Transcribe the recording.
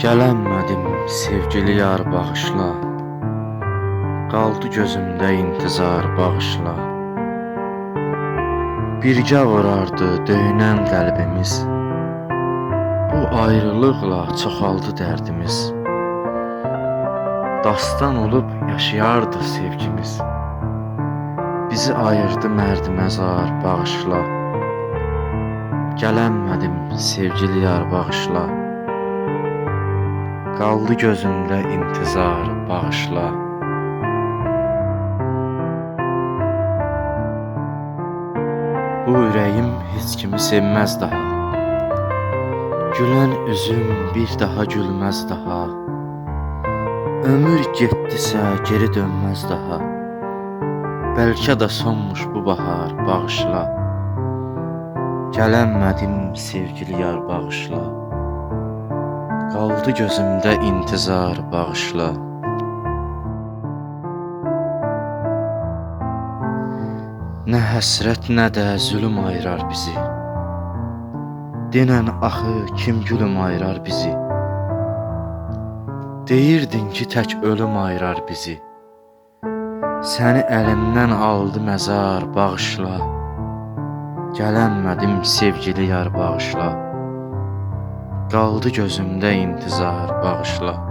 Gələnmədim sevgili yar bağışla. Qaldı gözümdə intizar bağışla. Birgə vurardı döyünən qəlbimiz. Bu ayrılıqla çoxaldı dərdimiz. Dastan olub yaşayardı sevgimiz. Bizi ayırdı mərdməzar bağışla. Gələnmədim sevgili yar bağışla Qaldı gözümdə intizar bağışla. Bu ürəyim heç kimi sevməz daha. Gülən üzüm bir daha gülməz daha. Ömür getdisə geri dönməz daha. Bəlkə də sonmuş bu bahar bağışla. Gələnmədim sevgili yar bağışla Qaldı gözümdə intizar bağışla. Nə həsrət, nə də zülüm ayırar bizi. Denən axı kim gülüm ayırar bizi. Deyirdin ki tək ölüm ayırar bizi. Səni əlimdən aldı məzar bağışla. Gələnmədim sevgili yar bağışla Qaldı gözümdə intizar bağışla